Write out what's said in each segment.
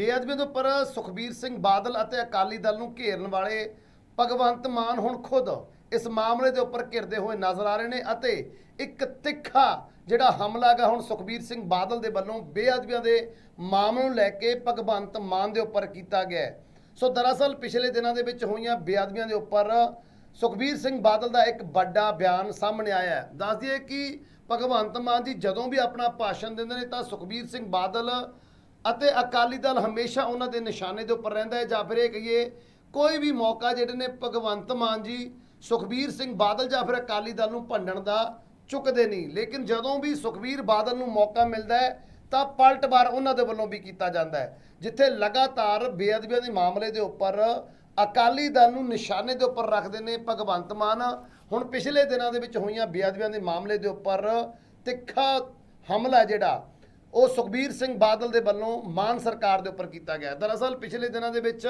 ਬੇਅਦਬੀ ਦੇ ਉੱਪਰ ਸੁਖਬੀਰ ਸਿੰਘ ਬਾਦਲ ਅਤੇ ਅਕਾਲੀ ਦਲ ਨੂੰ ਘੇਰਨ ਵਾਲੇ ਭਗਵੰਤ ਮਾਨ ਹੁਣ ਖੁਦ ਇਸ ਮਾਮਲੇ ਦੇ ਉੱਪਰ ਘਿਰਦੇ ਹੋਏ ਨਜ਼ਰ ਆ ਰਹੇ ਨੇ ਅਤੇ ਇੱਕ ਤਿੱਖਾ ਜਿਹੜਾ ਹਮਲਾ ਹੁਣ ਸੁਖਬੀਰ ਸਿੰਘ ਬਾਦਲ ਦੇ ਵੱਲੋਂ ਬੇਅਦਬੀਆਂ ਦੇ ਮਾਮਲੇ ਨੂੰ ਲੈ ਕੇ ਭਗਵੰਤ ਮਾਨ ਦੇ ਉੱਪਰ ਕੀਤਾ ਗਿਆ ਸੋ ਦਰਅਸਲ ਪਿਛਲੇ ਦਿਨਾਂ ਦੇ ਵਿੱਚ ਹੋਈਆਂ ਬੇਅਦਬੀਆਂ ਦੇ ਉੱਪਰ ਸੁਖਬੀਰ ਸਿੰਘ ਬਾਦਲ ਦਾ ਇੱਕ ਵੱਡਾ ਬਿਆਨ ਸਾਹਮਣੇ ਆਇਆ ਹੈ। ਦੱਸ ਦਈਏ ਕਿ ਭਗਵੰਤ ਮਾਨ ਜੀ ਜਦੋਂ ਵੀ ਆਪਣਾ ਭਾਸ਼ਣ ਦਿੰਦੇ ਨੇ ਤਾਂ ਸੁਖਬੀਰ ਸਿੰਘ ਬਾਦਲ ਅਤੇ ਅਕਾਲੀ ਦਲ ਹਮੇਸ਼ਾ ਉਹਨਾਂ ਦੇ ਨਿਸ਼ਾਨੇ ਦੇ ਉੱਪਰ ਰਹਿੰਦਾ ਹੈ। ਜਾਂ ਫਿਰ ਇਹ ਕਹੀਏ, ਕੋਈ ਵੀ ਮੌਕਾ ਜਿਹੜੇ ਨੇ ਭਗਵੰਤ ਮਾਨ ਜੀ, ਸੁਖਬੀਰ ਸਿੰਘ ਬਾਦਲ ਜਾਂ ਫਿਰ ਅਕਾਲੀ ਦਲ ਨੂੰ ਭੰਡਣ ਦਾ ਚੁੱਕਦੇ ਨਹੀਂ। ਲੇਕਿਨ ਜਦੋਂ ਵੀ ਸੁਖਬੀਰ ਬਾਦਲ ਨੂੰ ਮੌਕਾ ਮਿਲਦਾ ਹੈ, ਤਾਂ ਪਲਟਵਾਰ ਉਹਨਾਂ ਦੇ ਵੱਲੋਂ ਵੀ ਕੀਤਾ ਜਾਂਦਾ ਹੈ। ਜਿੱਥੇ ਲਗਾਤਾਰ ਬੇਅਦਬੀਆਂ ਦੇ ਮਾਮਲੇ ਦੇ ਉੱਪਰ ਅਕਾਲੀ ਦਲ ਨੂੰ ਨਿਸ਼ਾਨੇ ਦੇ ਉੱਪਰ ਰੱਖਦੇ ਨੇ ਭਗਵੰਤ ਮਾਨ। ਹੁਣ ਪਿਛਲੇ ਦਿਨਾਂ ਦੇ ਵਿੱਚ ਹੋਈਆਂ ਬੇਅਦਬੀਆਂ ਦੇ ਮਾਮਲੇ ਦੇ ਉੱਪਰ ਤਿੱਖਾ ਹਮਲਾ ਜਿਹੜਾ ਉਹ ਸੁਖਬੀਰ ਸਿੰਘ ਬਾਦਲ ਦੇ ਵੱਲੋਂ ਮਾਨ ਸਰਕਾਰ ਦੇ ਉੱਪਰ ਕੀਤਾ ਗਿਆ। ਦਰਅਸਲ ਪਿਛਲੇ ਦਿਨਾਂ ਦੇ ਵਿੱਚ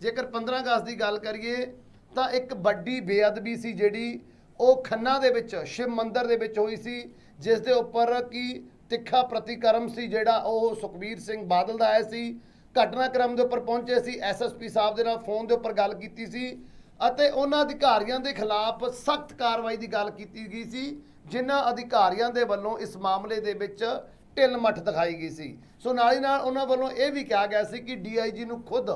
ਜੇਕਰ 15 ਅਗਸਤ ਦੀ ਗੱਲ ਕਰੀਏ, ਤਾਂ ਇੱਕ ਵੱਡੀ ਬੇਅਦਬੀ ਸੀ ਜਿਹੜੀ ਉਹ ਖੰਨਾ ਦੇ ਵਿੱਚ, ਸ਼ਿਵ ਮੰਦਿਰ ਦੇ ਵਿੱਚ ਹੋਈ ਸੀ, ਜਿਸ ਦੇ ਉੱਪਰ ਕੀ ਤਿੱਖਾ ਪ੍ਰਤੀਕਰਮ ਸੀ ਜਿਹੜਾ ਉਹ ਸੁਖਬੀਰ ਸਿੰਘ ਬਾਦਲ ਦਾ ਆਇਆ ਸੀ। ਘਟਨਾਕ੍ਰਮ ਦੇ ਉੱਪਰ ਪਹੁੰਚੇ ਸੀ ਐਸਐਸਪੀ ਸਾਹਿਬ ਦੇ ਨਾਲ ਫੋਨ ਦੇ ਉੱਪਰ ਗੱਲ ਕੀਤੀ ਸੀ ਅਤੇ ਉਹਨਾਂ ਅਧਿਕਾਰੀਆਂ ਦੇ ਖਿਲਾਫ ਸਖਤ ਕਾਰਵਾਈ ਦੀ ਗੱਲ ਕੀਤੀ ਗਈ ਸੀ, ਜਿਨ੍ਹਾਂ ਅਧਿਕਾਰੀਆਂ ਦੇ ਵੱਲੋਂ ਇਸ ਮਾਮਲੇ ਦੇ ਵਿੱਚ ਢਿੱਲ ਮੱਠ ਦਿਖਾਈ ਗਈ ਸੀ। ਸੋ ਨਾਲ ਹੀ ਨਾਲ ਉਹਨਾਂ ਵੱਲੋਂ ਇਹ ਵੀ ਕਿਹਾ ਗਿਆ ਸੀ ਕਿ ਡੀਆਈਜੀ ਨੂੰ ਖੁਦ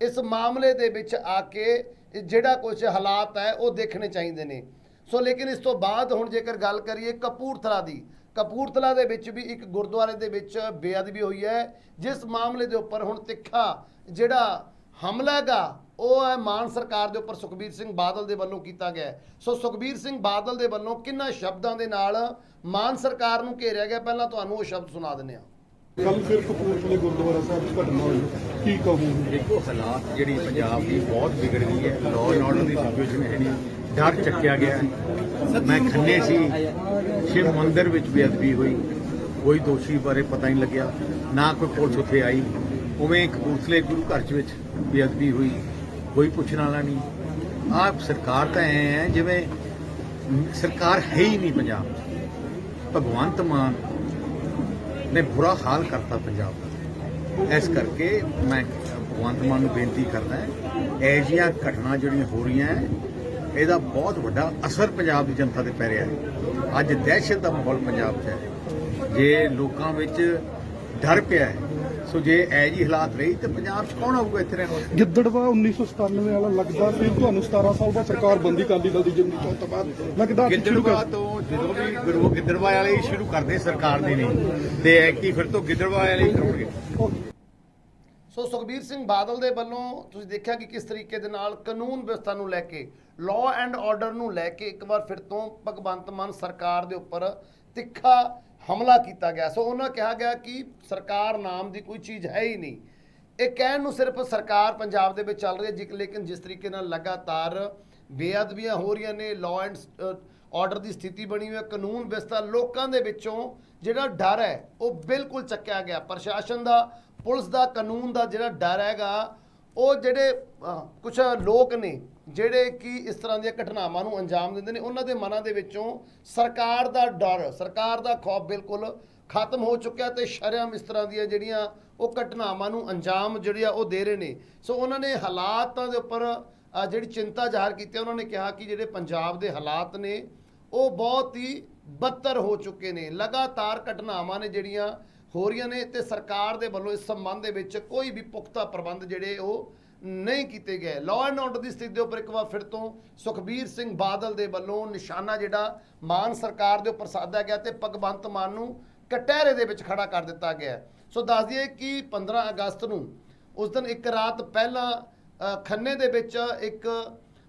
ਇਸ ਮਾਮਲੇ ਦੇ ਵਿੱਚ ਆ ਕੇ ਜਿਹੜਾ ਕੁਝ ਹਾਲਾਤ ਹੈ, ਉਹ ਦੇਖਣੇ ਚਾਹੀਦੇ ਨੇ। ਸੋ ਲੇਕਿਨ ਇਸ ਤੋਂ ਬਾਅਦ ਹੁਣ ਜੇਕਰ ਗੱਲ ਕਰੀਏ ਕਪੂਰਥਲਾ ਦੀ, ਕਪੂਰਥਲਾ ਦੇ ਵਿੱਚ ਵੀ ਇੱਕ ਗੁਰਦੁਆਰੇ ਦੇ ਵਿੱਚ ਬੇਅਦਬੀ ਹੋਈ ਹੈ, ਜਿਸ ਮਾਮਲੇ ਦੇ ਉੱਪਰ ਹੁਣ ਤਿੱਖਾ ਜਿਹੜਾ ਹਮਲਾ ਹੈਗਾ ਉਹ ਹੈ ਮਾਨ ਸਰਕਾਰ ਦੇ ਉੱਪਰ ਸੁਖਬੀਰ ਸਿੰਘ ਬਾਦਲ ਦੇ ਵੱਲੋਂ ਕੀਤਾ ਗਿਆ। ਸੋ ਸੁਖਬੀਰ ਸਿੰਘ ਬਾਦਲ ਦੇ ਵੱਲੋਂ ਕਿੰਨਾ ਸ਼ਬਦਾਂ ਦੇ ਨਾਲ ਮਾਨ ਸਰਕਾਰ ਨੂੰ ਘੇਰਿਆ ਗਿਆ? ਪਹਿਲਾਂ ਤੁਹਾਨੂੰ ਉਹ ਸ਼ਬਦ ਸੁਣਾ ਦਿੰਦੇ ਹਾਂ। ਕੱਲ ਫਿਰ ਕਪੂਰਥਲੇ ਗੁਰਦੁਆਰਾ ਸਾਹਿਬ 'ਚ ਘਟਨਾ ਹੋਈ। ਕੀ ਕਹੋਗੇ? ਦੇਖੋ ਹਾਲਾਤ ਜਿਹੜੀ ਪੰਜਾਬ ਦੀ ਬਹੁਤ ਵਿਗੜ ਗਈ ਹੈ। ਲਾਅ ਐਂਡ ਆਰਡਰ ਦੀ ਸਿਚੁਏਸ਼ਨ ਹੈ ਨਹੀਂ ਡਰ ਚੱਕਿਆ ਗਿਆ। ਮੈਂ ਖੰਨੇ ਸੀ ਸ਼ਿਵ ਮੰਦਿਰ ਵਿੱਚ ਬੇਅਦਬੀ ਹੋਈ। ਕੋਈ ਦੋਸ਼ੀ ਬਾਰੇ ਪਤਾ ਨਹੀਂ ਲੱਗਿਆ। ਨਾ ਕੋਈ ਪੁਲਿਸ ਉੱਥੇ ਆਈ। ਉਵੇਂ ਕਪੂਰਥਲੇ ਗੁਰੂ ਘਰ 'ਚ ਵਿੱਚ ਬੇਅਦਬੀ ਹੋਈ। ਕੋਈ ਪੁੱਛਣ ਵਾਲਾ ਨਹੀਂ। ਆਪ ਸਰਕਾਰ ਤਾਂ ਐ ਹੈ, ਜਿਵੇਂ ਸਰਕਾਰ ਹੈ ਹੀ ਨਹੀਂ ਪੰਜਾਬ ਭਗਵੰਤ ਮਾਨ ਨੇ ਬੁਰਾ ਹਾਲ ਕਰਤਾ ਪੰਜਾਬ ਦਾ। ਇਸ ਕਰਕੇ ਮੈਂ ਭਗਵੰਤ ਮਾਨ ਨੂੰ ਬੇਨਤੀ ਕਰਦਾ ਹੈ ਐਜੀਆਂ ਘਟਨਾ ਜਿਹੜੀਆਂ ਹੋ ਰਹੀਆਂ ਇਹਦਾ ਬਹੁਤ ਵੱਡਾ ਅਸਰ ਪੰਜਾਬ ਦੀ ਜਨਤਾ ਤੇ ਪੈ ਰਿਹਾ ਹੈ। ਅੱਜ ਦਹਿਸ਼ਤ ਦਾ ਮਾਹੌਲ ਪੰਜਾਬ 'ਚ ਹੈ। ਜੇ ਲੋਕਾਂ ਵਿੱਚ ਡਰ ਪਿਆ ਹੈ ਸੋ ਜੇ ਐਜੀ ਹਾਲਾਤ ਰਹੀ ਤੇ ਪੰਜਾਬ 'ਚ ਕੌਣ ਆਊਗਾ ਇੱਥੇ ਰਹਿਣ ਵਾਸਤੇ? ਗਿੱਦੜਵਾ 1997 ਵਾਲਾ ਲੱਗਦਾ ਫਿਰ ਤੁਹਾਨੂੰ 17 ਸਾਲ ਬਾਅਦ ਸਰਕਾਰ ਬੰਦੀ ਕਾਲੀ ਦਲ ਦੀ ਜਿੰਨੀ ਚੋਣ ਤੋਂ ਬਾਅਦ। ਲੱਗਦਾ ਗਿੱਦੜਵਾ ਤੋਂ ਜਦੋਂ ਵੀ ਗੁਰੂ ਗਿੱਦੜਵਾ ਵਾਲੇ ਹੀ ਸ਼ੁਰੂ ਕਰਦੇ ਸਰਕਾਰ ਦੀ ਨਹੀਂ ਤੇ ਐਕਟੀ ਫਿਰ ਤੋਂ ਗਿੱਦੜਵਾ ਵਾਲੇ ਹੀ ਕਰਨਗੇ। ਸੋ ਸੁਖਬੀਰ ਸਿੰਘ ਬਾਦਲ ਦੇ ਵੱਲੋਂ ਤੁਸੀਂ ਦੇਖਿਆ ਕਿ ਕਿਸ ਤਰੀਕੇ ਦੇ ਨਾਲ ਕਾਨੂੰਨ ਵਿਵਸਥਾ ਨੂੰ ਲੈ ਕੇ ਲਾਅ ਐਂਡ ਆਰਡਰ ਨੂੰ ਲੈ ਕੇ ਇੱਕ ਵਾਰ ਫਿਰ ਤੋਂ ਭਗਵੰਤ ਮਾਨ ਸਰਕਾਰ ਦੇ ਉੱਪਰ ਤਿੱਖਾ ਹਮਲਾ ਕੀਤਾ ਗਿਆ। ਸੋ ਉਹਨਾਂ ਕਿਹਾ ਗਿਆ ਕਿ ਸਰਕਾਰ ਨਾਮ ਦੀ ਕੋਈ ਚੀਜ਼ ਹੈ ਹੀ ਨਹੀਂ। ਇਹ ਕਹਿਣ ਨੂੰ ਸਿਰਫ ਸਰਕਾਰ ਪੰਜਾਬ ਦੇ ਵਿੱਚ ਚੱਲ ਰਹੀ ਹੈ ਜਿ- ਲੇਕਿਨ ਜਿਸ ਤਰੀਕੇ ਨਾਲ ਲਗਾਤਾਰ ਬੇਅਦਬੀਆਂ ਹੋ ਰਹੀਆਂ ਨੇ ਲਾਅ ਐਂਡ ਆਰਡਰ ਦੀ ਸਥਿਤੀ ਬਣੀ ਹੋਈ ਹੈ, ਕਾਨੂੰਨ ਵਿਵਸਥਾ ਲੋਕਾਂ ਦੇ ਵਿੱਚੋਂ ਜਿਹੜਾ ਡਰ ਹੈ, ਉਹ ਬਿਲਕੁਲ ਚੱਕਿਆ ਗਿਆ। ਪ੍ਰਸ਼ਾਸਨ ਦਾ, ਪੁਲਿਸ ਦਾ, ਕਾਨੂੰਨ ਦਾ ਜਿਹੜਾ ਡਰ ਹੈਗਾ ਉਹ ਜਿਹੜੇ ਕੁਝ ਲੋਕ ਨੇ ਜਿਹੜੇ ਕਿ ਇਸ ਤਰ੍ਹਾਂ ਦੀਆਂ ਘਟਨਾਵਾਂ ਨੂੰ ਅੰਜਾਮ ਦਿੰਦੇ ਨੇ ਉਹਨਾਂ ਦੇ ਮਨਾਂ ਦੇ ਵਿੱਚੋਂ ਸਰਕਾਰ ਦਾ ਡਰ ਸਰਕਾਰ ਦਾ ਖੌਫ ਬਿਲਕੁਲ ਖਤਮ ਹੋ ਚੁੱਕਿਆ ਤੇ ਸ਼ਰਮ ਇਸ ਤਰ੍ਹਾਂ ਦੀਆਂ ਜਿਹੜੀਆਂ ਉਹ ਘਟਨਾਵਾਂ ਨੂੰ ਅੰਜਾਮ ਜਿਹੜੀ ਆ ਉਹ ਦੇ ਰਹੇ ਨੇ। ਸੋ ਉਹਨਾਂ ਨੇ ਹਾਲਾਤਾਂ ਦੇ ਉੱਪਰ ਜਿਹੜੀ ਚਿੰਤਾ ਜ਼ਾਹਰ ਕੀਤੀ ਹੈ, ਉਹਨਾਂ ਨੇ ਕਿਹਾ ਕਿ ਜਿਹੜੇ ਪੰਜਾਬ ਦੇ ਹਾਲਾਤ ਨੇ ਉਹ ਬਹੁਤ ਹੀ ਬਦਤਰ ਹੋ ਚੁੱਕੇ ਨੇ। ਲਗਾਤਾਰ ਘਟਨਾਵਾਂ ਨੇ ਜਿਹੜੀਆਂ ਹੋ ਰਹੀਆਂ ਨੇ ਤੇ ਸਰਕਾਰ ਦੇ ਵੱਲੋਂ ਇਸ ਸੰਬੰਧ ਦੇ ਵਿੱਚ ਕੋਈ ਵੀ ਪੁਖਤਾ ਪ੍ਰਬੰਧ ਜਿਹੜੇ ਉਹ ਨਹੀਂ ਕੀਤੇ ਗਏ। ਲਾਅ ਐਂਡ ਆਰਡਰ ਦੀ ਸਥਿਤੀ ਦੇ ਉੱਪਰ ਇੱਕ ਵਾਰ ਫਿਰ ਤੋਂ ਸੁਖਬੀਰ ਸਿੰਘ ਬਾਦਲ ਦੇ ਵੱਲੋਂ ਨਿਸ਼ਾਨਾ ਜਿਹੜਾ ਮਾਨ ਸਰਕਾਰ ਦੇ ਉੱਪਰ ਸਾਧਿਆ ਗਿਆ ਤੇ ਭਗਵੰਤ ਮਾਨ ਨੂੰ ਕਟਹਿਰੇ ਦੇ ਵਿੱਚ ਖੜਾ ਕਰ ਦਿੱਤਾ ਗਿਆ। ਸੋ ਦੱਸ ਦਈਏ ਕਿ 15 ਅਗਸਤ ਨੂੰ ਉਸ ਦਿਨ ਇੱਕ ਰਾਤ ਪਹਿਲਾਂ ਖੰਨੇ ਦੇ ਵਿੱਚ ਇੱਕ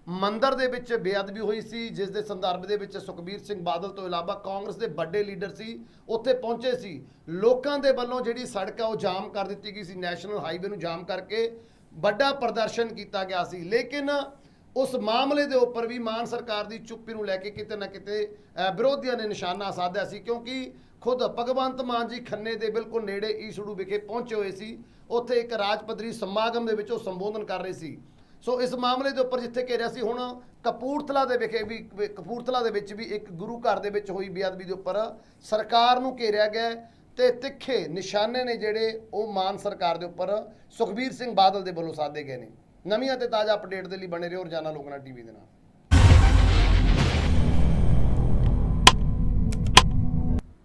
ਮੰਦਰ ਦੇ ਵਿੱਚ ਬੇਅਦਬੀ ਹੋਈ ਸੀ, ਜਿਸ ਦੇ ਸੰਦਰਭ ਦੇ ਵਿੱਚ ਸੁਖਬੀਰ ਸਿੰਘ ਬਾਦਲ ਤੋਂ ਇਲਾਵਾ ਕਾਂਗਰਸ ਦੇ ਵੱਡੇ ਲੀਡਰ ਸੀ, ਉੱਥੇ ਪਹੁੰਚੇ ਸੀ। ਲੋਕਾਂ ਦੇ ਵੱਲੋਂ ਜਿਹੜੀ ਸੜਕ ਹੈ ਉਹ ਜਾਮ ਕਰ ਦਿੱਤੀ ਗਈ ਸੀ, ਨੈਸ਼ਨਲ ਹਾਈਵੇ ਨੂੰ ਜਾਮ ਕਰਕੇ ਵੱਡਾ ਪ੍ਰਦਰਸ਼ਨ ਕੀਤਾ ਗਿਆ ਸੀ। ਲੇਕਿਨ ਉਸ ਮਾਮਲੇ ਦੇ ਉੱਪਰ ਵੀ ਮਾਨ ਸਰਕਾਰ ਦੀ ਚੁੱਪੀ ਨੂੰ ਲੈ ਕੇ ਕਿਤੇ ਨਾ ਕਿਤੇ ਵਿਰੋਧੀਆਂ ਨੇ ਨਿਸ਼ਾਨਾ ਸਾਧਿਆ ਸੀ, ਕਿਉਂਕਿ ਖੁਦ ਭਗਵੰਤ ਮਾਨ ਜੀ ਖੰਨੇ ਦੇ ਬਿਲਕੁਲ ਨੇੜੇ ਈਸੜੂ ਵਿਖੇ ਪਹੁੰਚੇ ਹੋਏ ਸੀ। ਉੱਥੇ ਇੱਕ ਰਾਜ ਪੱਧਰੀ ਸਮਾਗਮ ਦੇ ਵਿੱਚ ਉਹ ਸੰਬੋਧਨ ਕਰ ਰਹੇ ਸੀ। ਸੋ ਇਸ ਮਾਮਲੇ ਦੇ ਉੱਪਰ ਜਿੱਥੇ ਘੇਰਿਆ ਸੀ ਹੁਣ ਕਪੂਰਥਲਾ ਦੇ ਵਿਖੇ ਵੀ ਕਪੂਰਥਲਾ ਦੇ ਵਿੱਚ ਵੀ ਇੱਕ ਗੁਰੂ ਘਰ ਦੇ ਵਿੱਚ ਹੋਈ ਬੇਅਦਬੀ ਦੇ ਉੱਪਰ ਸਰਕਾਰ ਨੂੰ ਘੇਰਿਆ ਗਿਆ ਹੈ ਤੇ ਤਿੱਖੇ ਨਿਸ਼ਾਨੇ ਨੇ ਜਿਹੜੇ ਉਹ ਮਾਨ ਸਰਕਾਰ ਦੇ ਉੱਪਰ ਸੁਖਬੀਰ ਸਿੰਘ ਬਾਦਲ ਦੇ ਵੱਲੋਂ ਸਾਧੇ ਗਏ ਨੇ। ਨਵੀਆਂ ਤੇ ਤਾਜ਼ਾ ਅਪਡੇਟ ਦੇ ਲਈ ਬਣੇ ਰਹੋ ਰੋਜ਼ਾਨਾ ਲੋਕਨਾ ਟੀਵੀ ਦੇ ਨਾਲ।